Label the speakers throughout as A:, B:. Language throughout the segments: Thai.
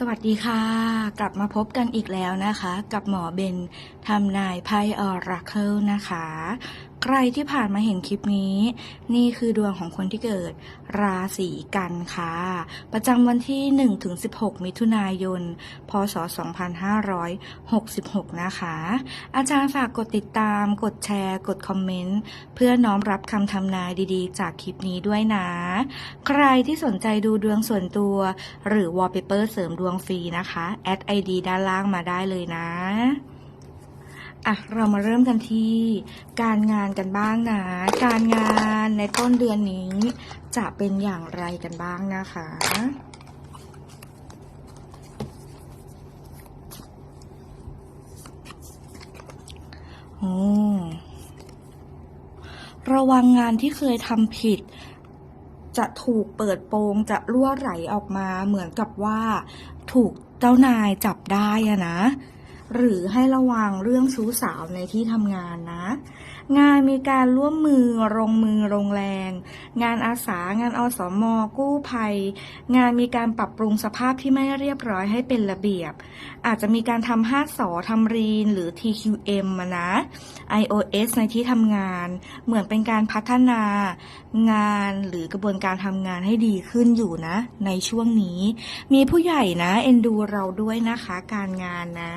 A: สวัสดีค่ะ กลับมาพบกันอีกแล้วนะคะ กับหมอเบนทำนายไพ่ออราเคิลนะคะ ใครที่ผ่านมาเห็นคลิปนี้ นี่คือดวงของคนที่เกิดราศีกันค่ะ ประจำวันที่ 1-16 มิถุนายน พศ 2566 นะคะ อาจารย์ฝากกดติดตาม กดแชร์ กดคอมเมนต์ เพื่อน้อมรับคำทำนายดีๆ จากคลิปนี้ด้วยนะ ใครที่สนใจดูดวงส่วนตัว หรือ wallpaper เสริมดวงฟรีนะคะ แอด ID ด้านล่างมาได้เลยนะ อะเรามาเริ่มกันที่การงานกันบ้างนะ การงานในต้นเดือนนี้ จะเป็นอย่างไรกันบ้างนะคะ โอ้ระวังงานที่เคยทำผิด จะถูกเปิดโปงจะรั่วไหลออกมาเหมือนกับว่า ถูกเจ้านายจับได้อะนะ หรือให้ระวังเรื่องชู้สาวในที่ทำงานนะ งานมีการร่วมมือลงมือลงแรง งานอาสางานอสมกู้ภัย งานมีการปรับปรุงสภาพที่ไม่เรียบร้อยให้เป็นระเบียบ อาจจะมีการทำห้าสอทำรีนหรือ TQM นะ iOS ในที่ทำงาน เหมือนเป็นการพัฒนางานหรือกระบวนการทำงานให้ดีขึ้นอยู่นะ ในช่วงนี้ มีผู้ใหญ่นะ เอ็นดูเราด้วยนะคะ การงานนะ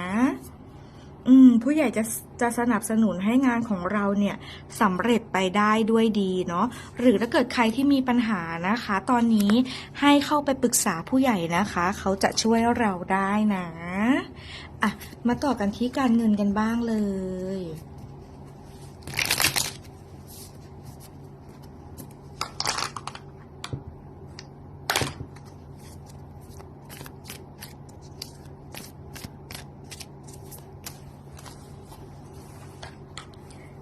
A: อืม ผู้ใหญ่จะจะสนับสนุนให้งานของเราเนี่ยสำเร็จไปได้ด้วยดีเนาะหรือถ้าเกิดใครที่มีปัญหานะคะ ตอนนี้ให้เข้าไปปรึกษาผู้ใหญ่นะคะ เขาจะช่วยเราได้นะอะมาต่อกันที่การเงินกันบ้างเลย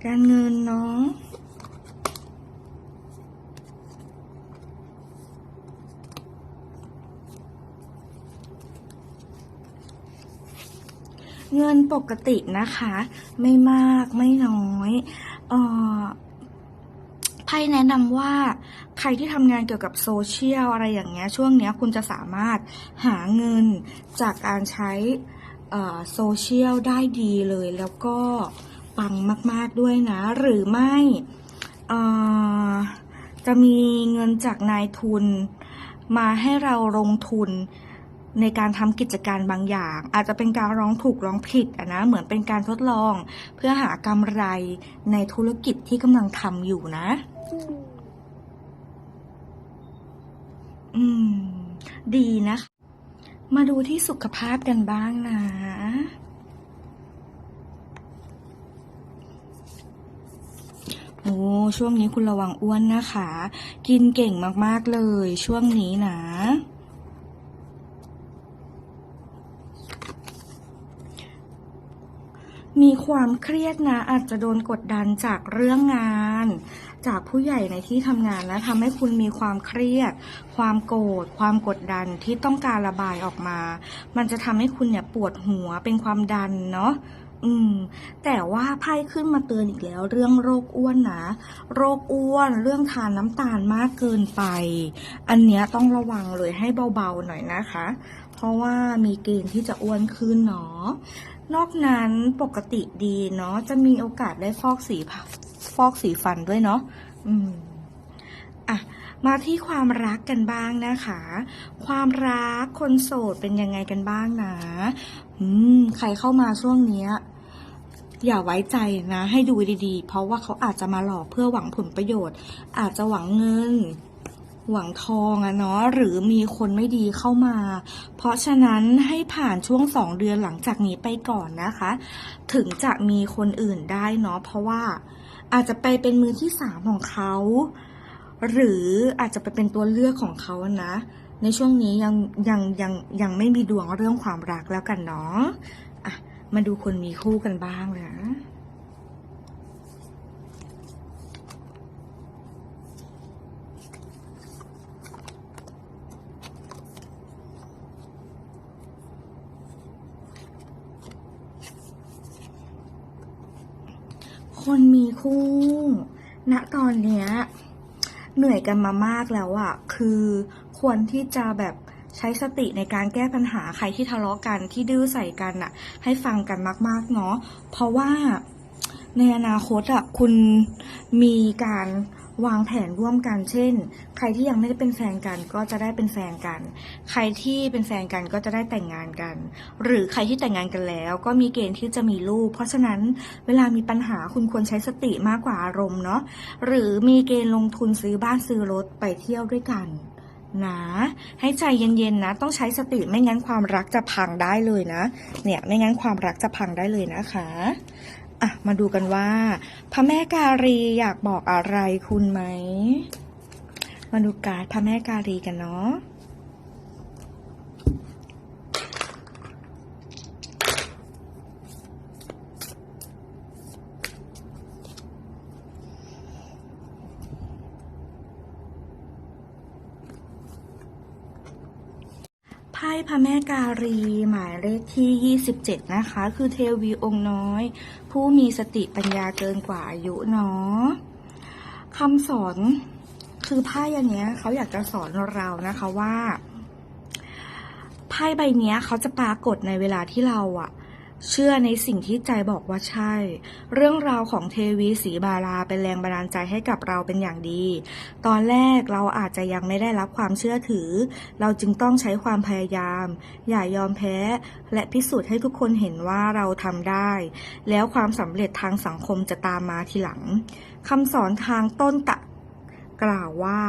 A: การเงินเนาะเงินปกตินะคะ ไม่มากไม่น้อยเอ่อไพ่แนะนำว่าใครที่ทำงานเกี่ยวกับโซเชียลอะไรอย่างเงี้ยช่วงเนี้ยคุณจะสามารถหาเงินจากการใช้โซเชียลได้ดีเลยแล้วก็ ปังมาก ๆด้วยนะ หรือไม่จะมีเงินจากนายทุน มาให้เราลงทุนในการทำกิจการบางอย่าง อาจจะเป็นการร้องถูกร้องผิดอะนะเหมือนเป็นการทดลอง เพื่อหากำไรในธุรกิจที่กำลังทำอยู่นะ อืม ดีนะมาดูที่สุขภาพกันบ้างนะ อ้ช่วงนี้คุณระวังอ้วนนะคะ กินเก่งมากๆเลย ช่วงนี้นะมีความเครียดนะ อาจจะโดนกดดันจากเรื่องงาน จากผู้ใหญ่ในที่ทำงานนะทำให้คุณมีความเครียด ความโกรธความกดดันที่ต้องการระบายออกมา มันจะทำให้คุณเนี่ยปวดหัวเป็นความดันเนาะ อืม แต่ว่าไพ่ขึ้นมาเตือนอีกแล้ว เรื่องโรคอ้วนนะ โรคอ้วน เรื่องทานน้ำตาลมากเกินไป อันเนี้ยต้องระวังเลยให้เบาๆหน่อยนะคะ เพราะว่ามีเกณฑ์ที่จะอ้วนขึ้นเนาะ นอกนั้นปกติดีเนาะ จะมีโอกาสได้ฟอกสีฟอกสีฟันด้วยเนาะ อืม อะมาที่ความรักกันบ้างนะคะ ความรักคนโสดเป็นยังไงกันบ้างนะ อืม ใครเข้ามาช่วงเนี้ย อย่าไว้ใจนะ ให้ดูดีๆ เพราะว่าเขาอาจจะมาหลอกเพื่อหวังผลประโยชน์ อาจจะหวังเงิน หวังทองอะเนาะหรือมีคนไม่ดีเข้ามา เพราะฉะนั้นให้ผ่านช่วงสองเดือนหลังจากนี้ไปก่อนนะคะ ถึงจะมีคนอื่นได้เนาะเพราะว่าอาจจะไปเป็นมือที่สามของเขา หรืออาจจะไปเป็นตัวเลือกของเขานะ ในช่วงนี้ยังยังยังยังไม่มีดวงเรื่องความรักแล้วกันเนาะ มาดูคนมีคู่กันบ้างนะคนมีคู่ ณ ตอนเนี้ย เหนื่อยกันมามากแล้วอะคือควรที่จะแบบ ใช้สติในการแก้ปัญหาใครที่ทะเลาะกันที่ดื้อใส่กันน่ะให้ฟังกันมากๆเนาะเพราะว่าในอนาคตอะคุณมีการวางแผนร่วมกัน เช่น ใครที่ยังไม่ได้เป็นแฟนกันก็จะได้เป็นแฟนกัน ใครที่เป็นแฟนกันก็จะได้แต่งงานกัน หรือใครที่แต่งงานกันแล้ว ก็มีเกณฑ์ที่จะมีลูก เพราะฉะนั้นเวลามีปัญหาคุณควรใช้สติมากกว่าอารมณ์เนาะ หรือมีเกณฑ์ลงทุนซื้อบ้านซื้อรถไปเที่ยวด้วยกัน นะให้ใจเย็นๆนะ ต้องใช้สติไม่งั้นความรักจะพังได้เลยนะ เนี่ยไม่งั้นความรักจะพังได้เลยนะคะอะมาดูกันว่า พระแม่การีอยากบอกอะไรคุณไหม มาดูการพระแม่การีกันเนาะ ไพ่พระแม่การี หมายเลขที่ 27 นะคะ คือเทวีองค์น้อย ผู้มีสติปัญญาเกินกว่าอายุเนาะคำสอนคือไพ่อันเนี้ยเขาอยากจะสอนเรานะคะว่าไพ่ใบเนี้ยเขาจะปรากฏในเวลาที่เราอะ เชื่อในสิ่งที่ใจบอกว่าใช่ เรื่องราวของเทวีสีบาราเป็นแรงบันดาลใจให้กับเราเป็นอย่างดี ตอนแรกเราอาจจะยังไม่ได้รับความเชื่อถือ เราจึงต้องใช้ความพยายาม อย่ายอมแพ้ และพิสูจน์ให้ทุกคนเห็นว่าเราทำได้ แล้วความสำเร็จทางสังคมจะตามมาทีหลังคำสอนทางต้นตะ กล่าวว่า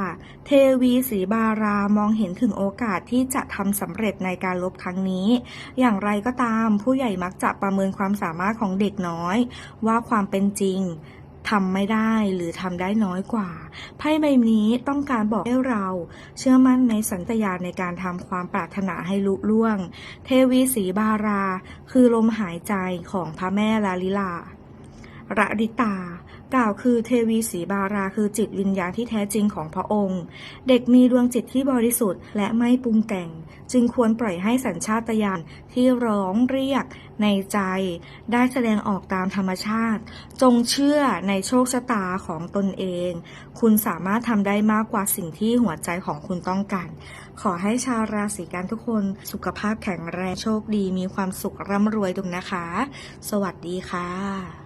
A: เทวีสีบารามองเห็นถึงโอกาสที่จะทำสำเร็จในการลบครั้งนี้ อย่างไรก็ตามผู้ใหญ่มักจะประเมินความสามารถของเด็กน้อย ว่าความเป็นจริงทำไม่ได้หรือทำได้น้อยกว่า ไพ่ใบนี้ต้องการบอกให้เรา เชื่อมั่นในสัญญาในการทำความปรารถนาให้ลุล่วง เทวีสีบารา คือลมหายใจของพระแม่ลาลิลาระริตา กล่าวคือเทวีสีบาราคือจิตวิญญาณที่แท้จริงของพระองค์ เด็กมีดวงจิตที่บริสุทธิ์และไม่ปรุงแต่ง จึงควรปล่อยให้สัญชาตญาณที่ร้องเรียกในใจ ได้แสดงออกตามธรรมชาติ จงเชื่อในโชคชะตาของตนเอง คุณสามารถทำได้มากกว่าสิ่งที่หัวใจของคุณต้องการ ขอให้ชาวราศีกันทุกคนสุขภาพแข็งแรงโชคดีมีความสุขร่ำรวยดุงนะคะ สวัสดีค่ะ